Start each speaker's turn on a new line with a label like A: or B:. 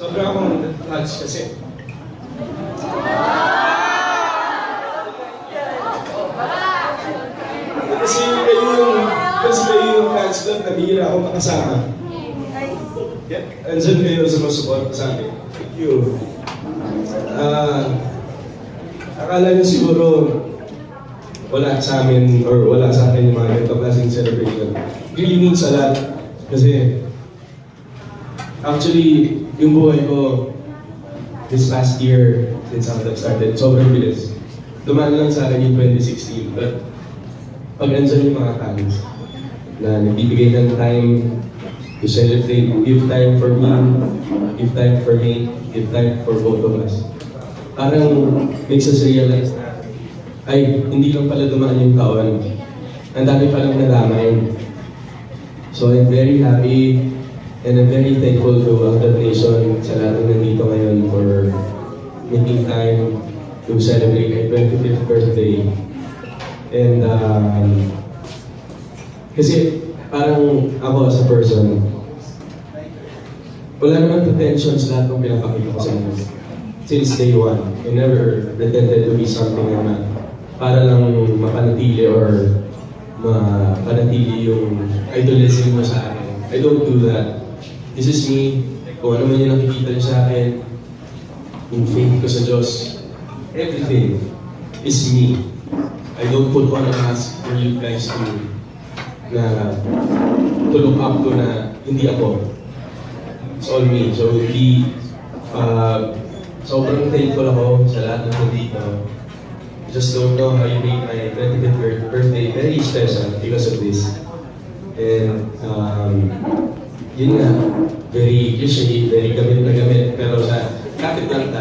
A: Sobrang akong touch kasi. Kasi kayo yung, kasi kayo yung fans club na bihira ako makasama. Yeah, andyan kayo sumusupport sa akin. Thank you. Ah, akala niyo siguro wala sa amin or wala sa akin yung mga ganito klaseng celebration. Really means a lot. Kasi actually, yung buhay ko this past year since ako started, sobrang bilis. Dumaan lang sa akin yung 2016. But pag andyan yung mga fans na nagbibigay ng time to celebrate, give time for me, give time for me, give time for both of us. Parang makes us realize na ay, hindi lang pala dumaan yung taon. Ang dami palang nadamay. So I'm very happy and I'm very thankful to Active Nation sa lahat na nandito ngayon for making time to celebrate my 25th birthday. And um, kasi parang ako as a person, wala naman pretensions lahat ng pinapakita ko sa inyo. Since day one, I never pretended to be something I'm not. Para lang mapanatili or mapanatili yung idolism mo sa akin. I don't do that. This is me. Kung ano man yung nakikita niyo sa akin, yung faith ko sa Diyos, everything is me. I don't put on a mask for you guys to na to look up to na hindi ako. It's all me. So, hindi, uh, sobrang thankful ako sa lahat ng nandito. Just don't know how you made my 25th bir- birthday very special because of this. And, um, yun nga, very cliche, very